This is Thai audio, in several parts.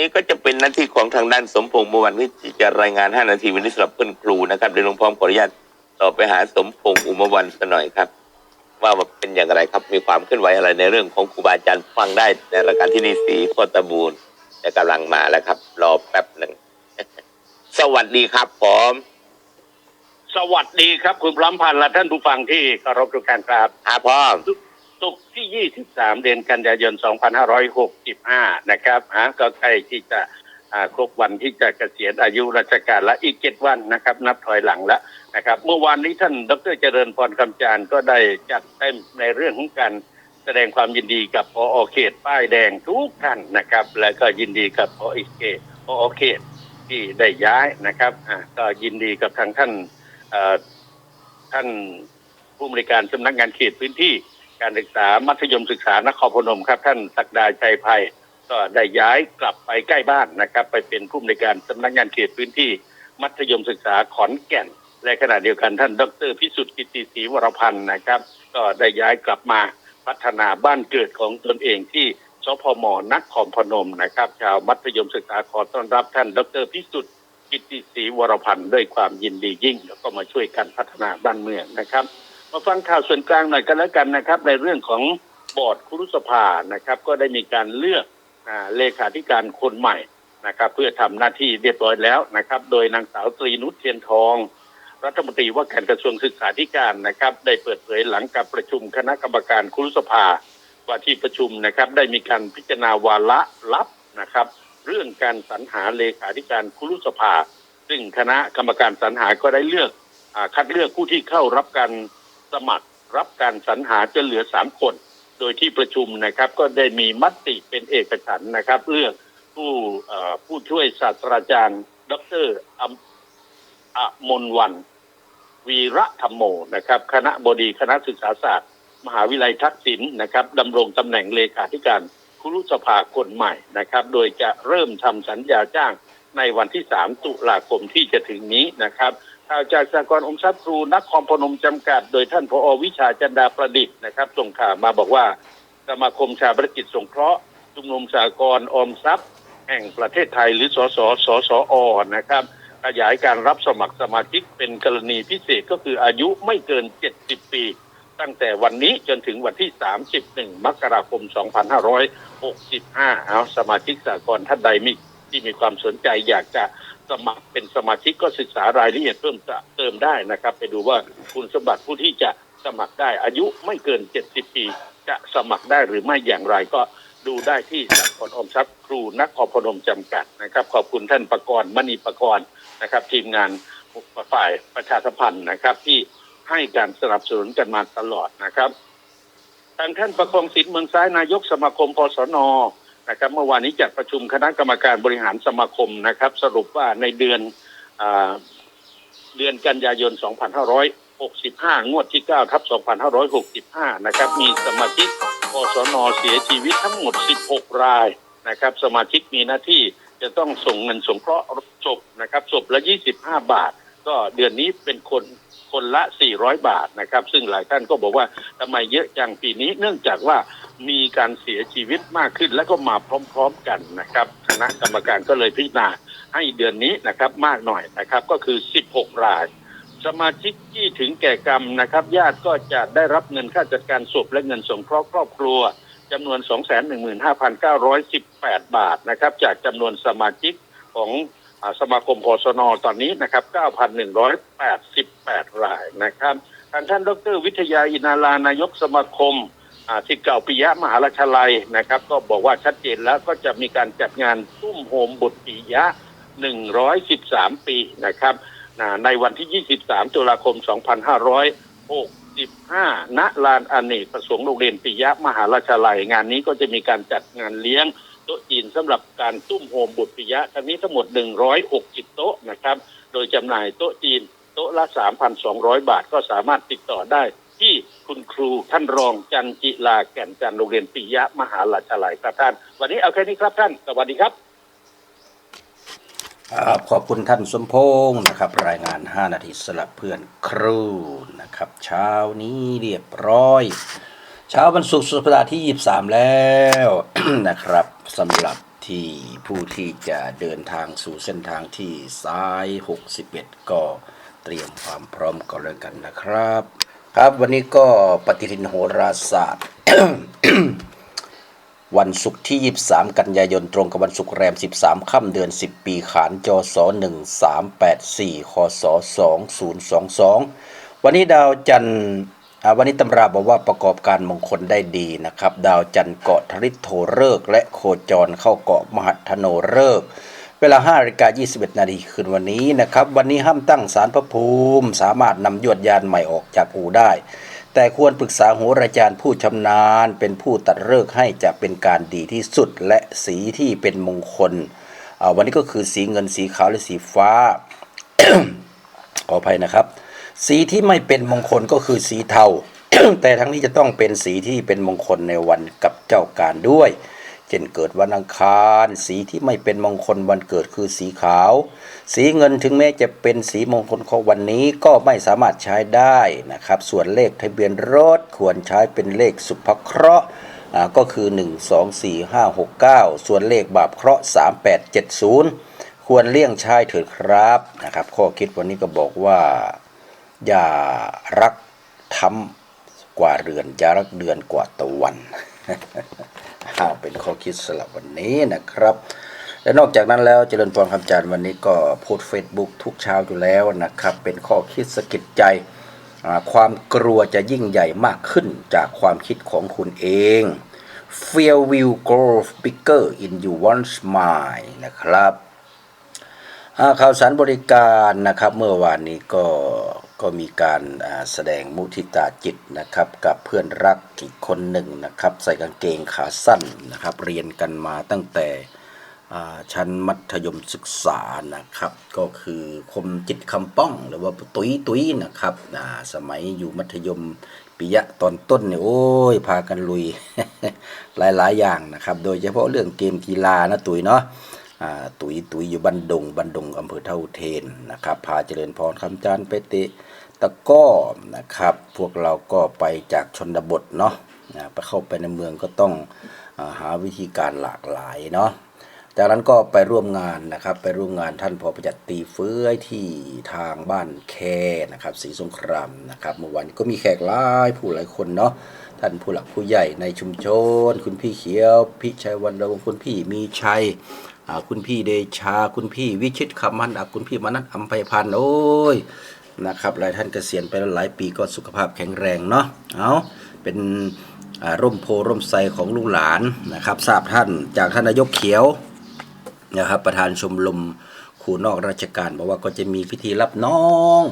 นี่ก็จะเป็นหน้าที่ของทางด้านสมพงษ์เมื่อวันที่จะรายงาน 5 นาทีวันนี้สำหรับเพื่อนครูนะครับเดี๋ยวหลวงพ่อขออนุญาตต่อไปหาสมพงษ์อุมวันสักหน่อยครับ ว่าเป็นอย่างไรครับมีความเคลื่อนไหวอะไรในเรื่องของครูบาอาจารย์ฟังได้ในรายการที่นี่สีโคตรบูรณ์จะกำลังมาแล้วครับ รอแป๊บหนึ่งสวัสดีครับผมสวัสดีครับ คุณพร้อมพันธ์และท่านผู้ฟังที่เคารพทุกท่านครับครับพ่อ ศุกร์ที่ 23 เดือนกันยายน 2565 นะครับฮะก็ใกล้ที่จะอ่าครบวันที่จะเกษียณอายุราชการและอีกเจ็ดวันนะครับ นับถอยหลังแล้วนะครับ เมื่อวานนี้ท่านดรเจริญพรคำจารย์ก็ได้จัดเต็มในเรื่องของการแสดงความยินดีกับพอเขตป้ายแดงทุกท่านนะครับ และก็ยินดีกับพออีเขตพอเขตที่ได้ย้ายนะครับอ่าก็ยินดีกับทางท่านอ่อท่านผู้บริการสำนักงานเขตพื้นที่ การศึกษามัธยมศึกษานครพนมครับ ท่านศักดาชัยภัยก็ได้ย้ายกลับไปใกล้บ้านนะครับ ไปเป็นผู้อำนวยการสำนักงานเขตพื้นที่มัธยมศึกษาขอนแก่น และขณะเดียวกันท่าน ดรพิสุทธิ์กิติศรีวรพันธ์นะครับ ก็ได้ย้ายกลับมาพัฒนาบ้านเกิดของตนเองที่สพมนครพนมนะครับ ชาวมัธยมศึกษาขอต้อนรับท่าน ดรพิสุทธิ์กิติศรีวรพันธ์ด้วยความยินดียิ่ง แล้วก็มาช่วยกันพัฒนาบ้านเมืองนะครับ มาฟังข่าวส่วนกลางหน่อยกันแล้วกันนะครับ ในเรื่องของบอร์ดคุรุสภานะครับ ก็ได้มีการเลือกอเลขาธิการคนใหม่นะครับ เพื่อทำหน้าที่เรียบร้อยแล้วนะครับ โดยนางสาวตรีนุชเทียนทอง รัฐมนตรีว่าการกระทรวงศึกษาธิการนะครับ ได้เปิดเผยหลังการประชุมคณะกรรมการคุรุสภา ว่าที่ประชุมนะครับ ได้มีการพิจารณาวาระลับนะครับ เรื่องการสรรหาเลขาธิการคุรุสภา ซึ่งคณะกรรมการสรรหาก็ได้เลือกอคัดเลือกผู้ที่เข้ารับการ สมัครรับการสรรหาจนเหลือสามคน โดยที่ประชุมนะครับก็ได้มีมติเป็นเอกฉันนะครับ เลือกผู้ผู้ช่วยศาสตราจารย์ ดรออมนวัน วีระธรรมโมนะครับ คณะบดีคณะศึกษาศาสตร์ มหาวิทยาลัยทักษิณนะครับดำรงตำแหน่งเลขาธิการคุรุสภาคนใหม่นะครับ โดยจะเริ่มทำสัญญาจ้างในวันที่ 3 ตุลาคมที่จะถึงนี้นะครับ ข่าวจากสากลอมทรัพย์ครูนักครพนมจำกัด โดยท่านพอวิชาจันดาประดิษฐ์นะครับ ส่งข่าวมาบอกว่าสมาคมชาบรกิจสงเคราะห์ชุมนุมสากลออมทรัพย์ แห่งประเทศไทยหรือสสสสอนะครับ ขยายการรับสมัครสมาชิกเป็นกรณีพิเศษก็คืออายุไม่เกิน 70 ปี ตั้งแต่วันนี้จนถึงวันที่ 31 มกราคม 2565 เอาสมาชิกสากลท่านใดมีที่มีความสนใจอยากจะ สมัครเป็นสมาชิกก็ศึกษารายละเอียดเพิ่มเติมได้นะครับ ไปดูว่าคุณสมบัติผู้ที่จะสมัครได้อายุไม่เกิน 70 ปี จะสมัครได้หรือไม่อย่างไรก็ดูได้ที่สากลอมทรัพย์ครูนครพนมจำกัดนะครับ ขอบคุณท่านประกรณ์มณีประกรณ์นะครับ ทีมงานฝ่ายประชาสัมพันธ์นะครับ ที่ให้การสนับสนุนกันมาตลอดนะครับทางท่านประคองสินเมืองซ้ายนายกสมาคมพสน นะครับเมื่อวานนี้จัดประชุมคณะกรรมการบริหารสมาคมนะครับ สรุปว่าในเดือนอเดือนกันยายน 2565 งวดที่ 9 ทับ 2565 นะครับ มีสมาชิกพสนเสียชีวิตทั้งหมด 16 รายนะครับ สมาชิกมีหน้าที่จะต้องส่งเงินสงเคราะห์ศพนะครับศพละ 25 บาท ก็เดือนนี้เป็นคนคนละ 400 บาทนะครับ ซึ่งหลายท่านก็บอกว่าทำไมเยอะจังปีนี้เนื่องจากว่า มีการเสียชีวิตมากขึ้น และก็มาพร้อมๆกันนะครับคณะกรรมการก็เลยพิจารณาให้เดือนนี้นะครับมากหน่อยนะครับ ก็คือ 16 ราย สมาชิกที่ถึงแก่กรรมนะครับ ญาติก็จะได้รับเงินค่าจัดการศพและเงินสงเคราะห์ครอบครัวจำนวน 215,918 บาทนะครับ จากจำนวนสมาชิกของอสมาคมพสนตอนนี้นะครับ 9,188 รายนะครับ ทางท่านดรวิทยาอินาลานายกสมาคม สิทธิ์เก่าปิยะมหาราชลัยนะครับ ก็บอกว่าชัดเจนแล้วก็จะมีการจัดงานตุ้มโฮมบุตรปิยะ 113 ปีนะครับนะในวันที่ 23 ตุลาคม 2565 ณ ลานอเนกประสงค์โรงเรียนปิยะมหาราชลัย งานนี้ก็จะมีการจัดงานเลี้ยงโต๊ะจีนสำหรับการตุ้มโฮมบุตรปิยะทั้งนี้ทั้งหมด 160 โต๊ะนะครับ โดยจำหน่ายโต๊ะจีนโต๊ะละ 3,200 บาทก็สามารถติดต่อได้ คุณครู ท่านรองจันจิลาแก่นจันโรงเรียนปิยะมหาราชลัยครับท่าน วันนี้เอาแค่นี้ครับท่าน สวัสดีครับครับขอบคุณท่านสมพงศ์นะครับ รายงาน 5 นาทีสลับเพื่อนครูนะครับ เช้านี้เรียบร้อย เช้าวันศุกร์สุดสัปดาห์ที่ 23 แล้วนะครับสำหรับที่ผู้ที่จะเดินทางสู่เส้นทางที่ซ้าย 61 ก็เตรียมความพร้อมกันแล้วกันนะครับ ครับวันนี้ก็ปฏิทินโหราศาสตร์ วันศุกร์ที่ 23 กันยายนตรงกับวันศุกร์แรม 13 ค่ำเดือน 10 ปีขานจศ1384คศ2022 วันนี้ดาวจันทร์วันนี้ตำราบอกว่าประกอบการมงคลได้ดีนะครับ ดาวจันทร์เกาะทริโทเริก และโคจรเข้าเกาะมหัทโนเริกษ์ เวลา5นาฬิกา21 นาทีคืนวันนี้นะครับ วันนี้ห้ามตั้งสารพระภูมิ สามารถนำยวดยานใหม่ออกจากอู่ได้ แต่ควรปรึกษาโหราจารย์ผู้ชำนาญ เป็นผู้ตัดเลิกให้จะเป็นการดีที่สุดและสีที่เป็นมงคลอ่าวันนี้ก็คือสีเงินสีขาวและสีฟ้า ขออภัยนะครับ สีที่ไม่เป็นมงคลก็คือสีเทา แต่ทั้งนี้จะต้องเป็นสีที่เป็นมงคลในวันกับเจ้าการด้วย เช่นเกิดวันอังคาร สีที่ไม่เป็นมงคลวันเกิดคือสีขาว สีเงินถึงแม้จะเป็นสีมงคลของวันนี้ก็ไม่สามารถใช้ได้นะครับ ส่วนเลขทะเบียนรถควรใช้เป็นเลขสุภเคราะห์ก็คือ 1 2 4 5 6 9 ส่วนเลขบาปเคราะห์ 3870 ควรเลี่ยงใช้เถิดครับนะครับ ข้อคิดวันนี้ก็บอกว่า อย่ารักทำกว่าเรือนอย่ารักเดือนกว่าตะวัน อ้าเป็นข้อคิดสำหรับวันนี้นะครับ และนอกจากนั้นแล้วเจริญพรคำจารย์วันนี้ก็โพสเฟซบุ๊กทุกเช้าอยู่แล้วนะครับ เป็นข้อคิดสะกิดใจ ความกลัวจะยิ่งใหญ่มากขึ้นจากความคิดของคุณเอง Fear will grow bigger in you one's mind นะครับข่าวสารบริการนะครับเมื่อวานนี้ก็ ก็มีการแสดงมุทิตาจิตนะครับ กับเพื่อนรักอีกคนหนึ่งนะครับ ใส่กางเกงขาสั้นนะครับ เรียนกันมาตั้งแต่ชั้นมัธยมศึกษานะครับ ก็คือคมจิตคำป้องหรือว่าตุ้ยตุ้ยนะครับสมัยอยู่มัธยมปิยะตอนต้นเนี่ยโอ้ยพากันลุยหลายๆ อย่างนะครับ โดยเฉพาะเรื่องเกมกีฬานะตุ้ยเนาะตุยตุยอยู่บันดงบันดงอำเภอเท่าเทนนะครับ พาเจริญพรคำจานไปเตะ ตะก้อนะครับ พวกเราก็ไปจากชนบทเนาะไปเข้าไปในเมืองก็ต้องอหาวิธีการหลากหลายเนาะจากนั้นก็ไปร่วมงานนะครับ ไปร่วมงานท่านพอประจัดตีเฟื้อยที่ทางบ้านแคนะครับศรีสงครามนะครับเมื่อวานก็มีแขกหลายผู้หลายคนเนาะท่านผู้หลักผู้ใหญ่ในชุมชน คุณพี่เขียว พี่ชัยวันดวงคุณพี่มีชัยคุณพี่เดชา คุณพี่วิชิตคำมันคุณพี่มนัทอัมไพพันธ์โอ้ย นะครับหลายท่านเกษียณไปแล้วหลายปีก็สุขภาพแข็งแรงเนาะเอาเป็นร่มโพร่มไทรของลูกหลานนะครับทราบท่านจากท่านนายกเขียวนะครับประธานชมรมครูนอกราชการบอกว่าก็จะมีพิธีรับน้อง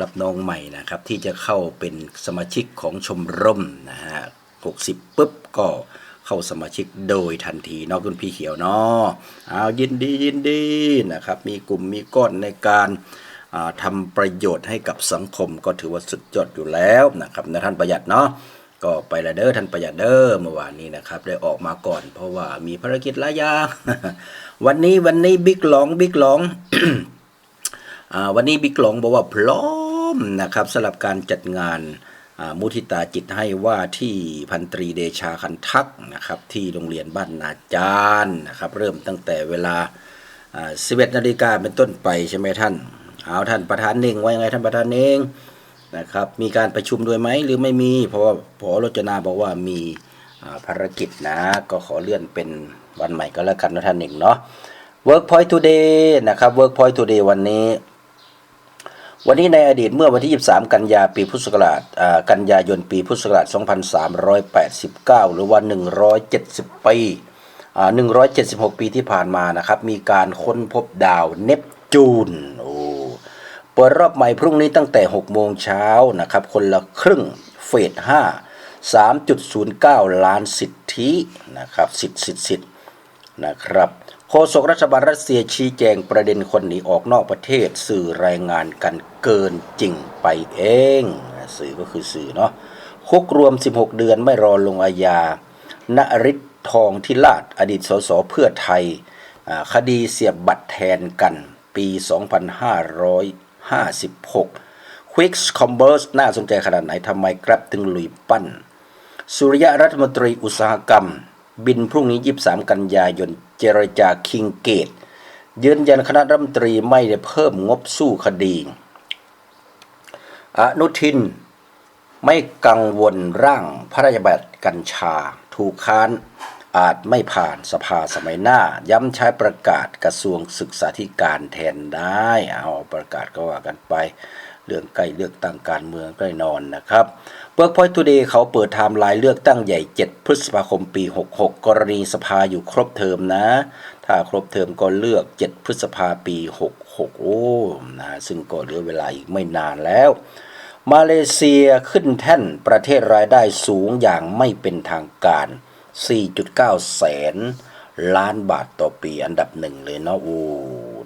รับน้องใหม่นะครับ ที่จะเข้าเป็นสมาชิกของชมรมนะฮะ60ปุ๊บก็เข้าสมาชิกโดยทันทีเนาะคุณพี่เขียวเนาะเอายินดียินดีนะครับ มีกลุ่มมีก้อนในการ ทำประโยชน์ให้กับสังคมก็ถือว่าสุดยอดอยู่แล้วนะครับนะท่านประหยัดเนาะก็ไปละเด้อท่านประหยัดเด้อเมื่อวานนี้นะครับ ได้ออกมาก่อน เพราะว่ามีภารกิจหลายอย่างวันนี้วันนี้บิ๊กหลองบิ๊กหลองวันนี้บิ๊กหลงบอกว่าพร้อมนะครับสำหรับการจัดงานมุทิตาจิตให้ว่าที่พันตรีเดชาคันทักนะครับที่โรงเรียนบ้านนาจารย์นะครับ เริ่มตั้งแต่เวลาอ่า11นาฬิกาเป็นต้นไปใช่ไหมท่าน เอาท่านประธานเน่งว่ายังไงท่านประธานเน่งนะครับ มีการประชุมด้วยไหมหรือไม่มี เพราะว่าพอรจนาบอกว่ามีภารกิจนะ ก็ขอเลื่อนเป็นวันใหม่ก็แล้วกันนะท่านเน่งเนาะ Workpoint Today นะครับ Workpoint Today วันนี้ วันนี้ในอดีตเมื่อวันที่ 23 กันยาปีพุทธศักราชกันยายนปีพุทธศักราช 2389 หรือว่า 170 ปีอ่า176 ปีที่ผ่านมานะครับ มีการค้นพบดาวเนปจูน เปิดรอบใหม่พรุ่งนี้ตั้งแต่ 6 โมงเช้านะครับ คนละครึ่งเฟส 5 3.09 ล้านสิทธินะครับสิทธิ์สิทธิ์สิทธิ์นะครับโฆษกรัฐบาลรัสเซียชี้แจงประเด็นคนหนีออกนอกประเทศ สื่อรายงานกันเกินจริงไปเอง สื่อก็คือสื่อเนาะคุกรวม 16 เดือนไม่รอลงอาญานริศทองทิลาดอดีตสสเพื่อไทย คดีเสียบบัตรแทนกันปี 56 Quick Commerce น่าสนใจขนาดไหนทำไมกรับถึงลุยปั้น สุริยะรัฐมนตรีอุตสาหกรรม บินพรุ่งนี้ 23 กันยายน เจรจาคิงเกต ยืนยันคณะรัฐมนตรีไม่ได้เพิ่มงบสู้คดี อนุทิน ไม่กังวลร่างพระราชบัญญัติกัญชา ถูกค้าน อาจไม่ผ่านสภาสมัยหน้า ย้ำใช้ประกาศกระทรวงศึกษาธิการแทนได้ เอาประกาศก็ว่ากันไป เรื่องใกล้เลือกตั้งการเมืองใกล้นอนนะครับเ o ิร์กพอยต์ทูเดย์เขาเปิดไทม์ไลน์เลือกตั้งใหญ่ 7 พฤษภาคมปี 66 กรณีสภาอยู่ครบเทอมนะ ถ้าครบเทอมก็เลือก 7 พฤษภาปี 66 โอ้นะซึ่งก็เหลือเวลาอีกไม่นานแล้วมาเลเซียขึ้นแท่นประเทศรายได้สูงอย่างไม่เป็นทางการ 4.9 แสนล้านบาทต่อปีอันดับหนึ่งเลยเนาะโอ้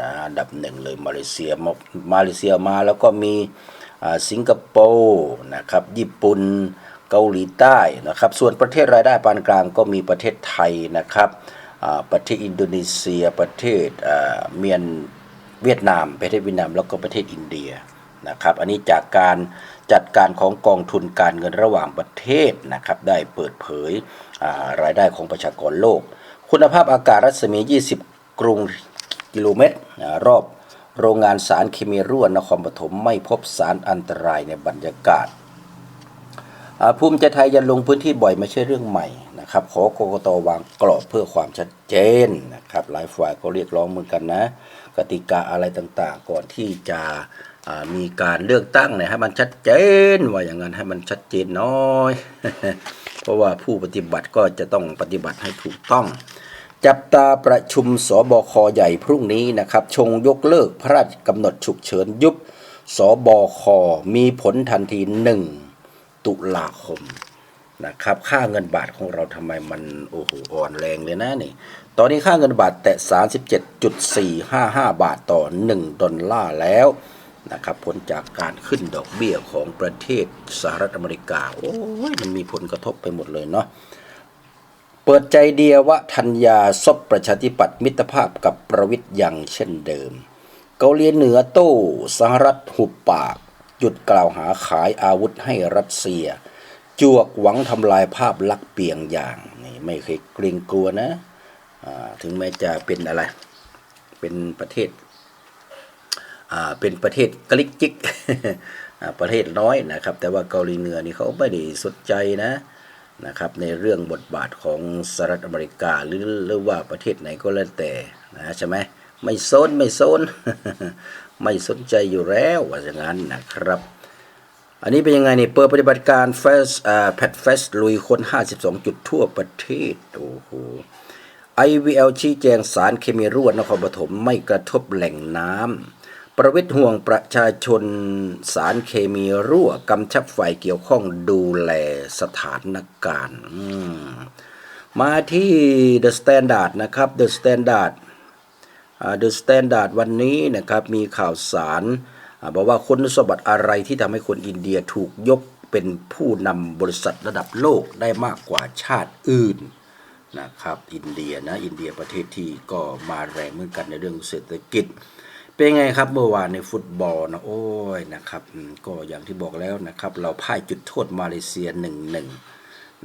นะอันดับหนึ่งเลยมาเลเซียมามาเลเซียมาแล้วก็มีสิงคโปร์นะครับญี่ปุ่นเกาหลีใต้นะครับส่วนประเทศรายได้ปานกลางก็มีประเทศไทยนะครับประเทศอินโดนีเซียประเทศเมียนเวียดนาม ประเทศเวียดนามแล้วก็ประเทศอินเดียนะครับอันนี้จากการ จัดการของกองทุนการเงินระหว่างประเทศนะครับได้เปิดเผยารายได้ของประชากรโลก คุณภาพอากาศรัศมี 20 กรุงกิโลเมตรอ่ารอบโรงงานสารเคมีรั่วนครปฐมไม่พบสารอันตรายในบรรยากาศภูมิใจไทยยันลงพื้นที่บ่อยไม่ใช่เรื่องใหม่นะครับขอกกตวางกรอบเพื่อความชัดเจนนะครับหลายฝ่ายก็เรียกร้องเหมือนกันนะ กติกาอะไรต่างๆ ก่อนที่จะมีการเลือกตั้งเนี่ยให้มันชัดเจนว่าอย่างนั้นให้มันชัดเจนน้อย เพราะว่าผู้ปฏิบัติก็จะต้องปฏิบัติให้ถูกต้อง จับตาประชุมสบคใหญ่พรุ่งนี้นะครับ ชงยกเลิกพระราชกำหนดฉุกเฉินยุบสบคมีผลทันทีหนึ่งตุลาคม นะครับค่าเงินบาทของเราทำไมมันโอ้โหอ่อนแรงเลยนะนี่ ตอนนี้ค่าเงินบาทแตะ 37.455 บาทต่อ 1 ดอลลาร์แล้วนะครับผลจากการขึ้นดอกเบี้ยของประเทศสหรัฐอเมริกา โอ้ยมันมีผลกระทบไปหมดเลยเนาะเปิดใจเดียวว่าธัญญาซบประชาธิปัตย์มิตรภาพกับประวิทย์ยังเช่นเดิม เกาหลีเหนือโต้สหรัฐหุบปาก หยุดกล่าวหาขายอาวุธให้รัสเซีย จวกหวังทำลายภาพลักษณ์เปียงอย่างนี่ไม่เคยเกรงกลัวนะถึงแม้จะเป็นอะไร เป็นประเทศเป็นประเทศกลิกจิกประเทศน้อยนะครับ แต่ว่าเกาหลีเหนือนี่เขาไม่ได้สนใจนะนะครับในเรื่องบทบาทของสหรัฐอเมริกาหรือหรือว่าประเทศไหนก็แล้วแต่นะใช่ไหมไม่สนไม่สนไม่สนใจอยู่แล้วว่าอย่างนั้นนะครับ อันนี้เป็นยังไงนี่เปิดปฏิบัติการเฟสอ่าแพดเฟสลุยคน52 จุดทั่วประเทศโอ้โห IVL ชี้แจงสารเคมีรั่วนครปฐมไม่กระทบแหล่งน้ำประวิทย์ห่วงประชาชนสารเคมีรั่วกำชับฝ่ายเกี่ยวข้องดูแลสถานการณ์มาที่ The Standard นะครับ The Standard The Standard วันนี้นะครับมีข่าวสาร บอกว่าคุณสมบัติอะไรที่ทำให้คนอินเดียถูกยกเป็นผู้นำบริษัทระดับโลกได้มากกว่าชาติอื่นนะครับอินเดียนะอินเดียประเทศที่ก็มาแรงเหมือนกันในเรื่องเศรษฐกิจ เป็นไงครับเมื่อวานในฟุตบอลนะโอ้ยนะครับก็อย่างที่บอกแล้วนะครับเราพ่ายจุดโทษมาเลเซียหนึ่งหนึ่ง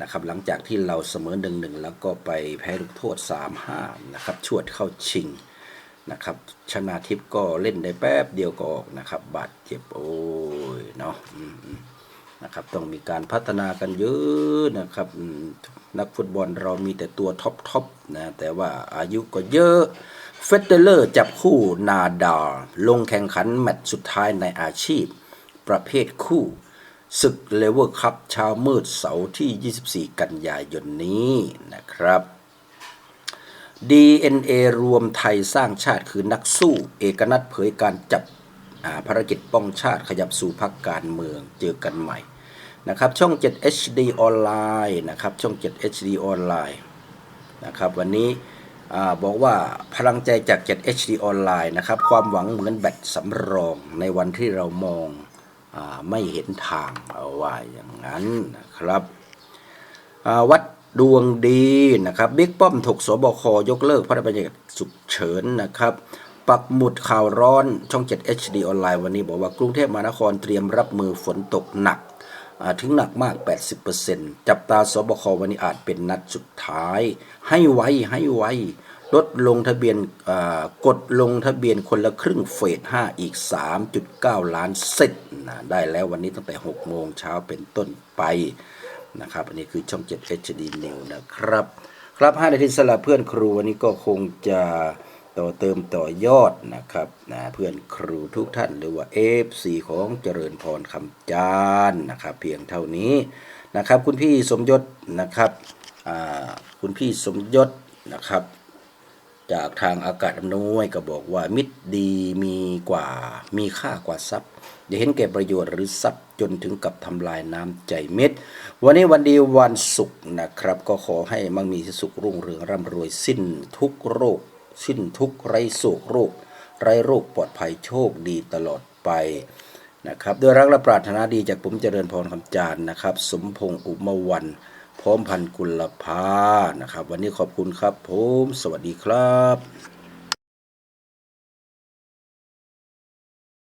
นะครับหลังจากที่เราเสมอหนึ่งหนึ่งแล้วก็ไปแพ้ลูกโทษ 3-5นะครับชวดเข้าชิง นะครับ ชนะทิพย์ก็เล่นได้แป๊บเดียวก็ออกนะครับบาดเจ็บโอ้ยเนาะนะครับต้องมีการพัฒนากันเยอะนะครับนักฟุตบอลเรามีแต่ตัวท็อปทอปนะแต่ว่าอายุก็เยอะเฟเดเลอร์จับคู่นาดาลลงแข่งขันแมตช์สุดท้ายในอาชีพ ประเภทคู่ศึกเลเวอร์คัพเช้ามืดเสาร์ที่ 24 กันยายนนี้นะครับ DNA รวมไทยสร้างชาติคือนักสู้ เอกนัทเผยการจับภารกิจป้องชาติขยับสู่พักการเมืองเจอกันใหม่นะครับช่อง 7 HD ออนไลน์นะครับช่อง 7 HD ออนไลน์นะครับวันนี้บอกว่าพลังใจจาก 7 HD ออนไลน์นะครับความหวังเหมือนแบตสำรองในวันที่เรามองอไม่เห็นทางเอาไว่าอย่างนั้นนะครับวัด ดวงดีนะครับบิ๊กป้อมถกสบคยกเลิกพระราชบัญญัติฉุกเฉินนะครับ ปักหมุดข่าวร้อนช่อง 7 HD ออนไลน์วันนี้บอกว่ากรุงเทพมหานครเตรียมรับมือฝนตกหนัก ถึงหนักมาก 80%จับตาสบควันนี้อาจเป็นนัดสุดท้าย ให้ไวให้ไวลดลงทะเบียนกดลงทะเบียนคนละครึ่งเฟส 5 อีก 3.9 ล้านเซตนะได้แล้ววันนี้ตั้งแต่ 6 โมงเช้าเป็นต้นไป นะครับ อันนี้คือช่อง 7 HD New นะครับ ครับ5นาทีสลับเพื่อนครูวันนี้ก็คงจะต่อเติมต่อยอดนะครับนะเพื่อนครูทุกท่านหรือว่า FC ของเจริญพรคำจานนะครับ เพียงเท่านี้นะครับ คุณพี่สมยศนะครับคุณพี่สมยศนะครับ จากทางอากาศอำนวยก็บอกว่ามิตรดีมีกว่ามีค่ากว่าทรัพย์อย่าเห็นแก่ประโยชน์หรือทรัพย์จนถึงกับทำลายน้ำใจเม็ดวันนี้วันดีวันศุกร์นะครับ ก็ขอให้มั่งมีสุขรุ่งเรืองร่ำรวยสิ้นทุกโรค สิ้นทุกไรโศกโรค ไรโรคปลอดภัยโชคดีตลอดไปนะครับด้วยรักและปรารถนาดีจากผมเจริญพรคำจานนะครับ สมพงษ์อุมวัน พร้อมพันธุ์กุลภานะครับ วันนี้ขอบคุณครับผม สวัสดีครับ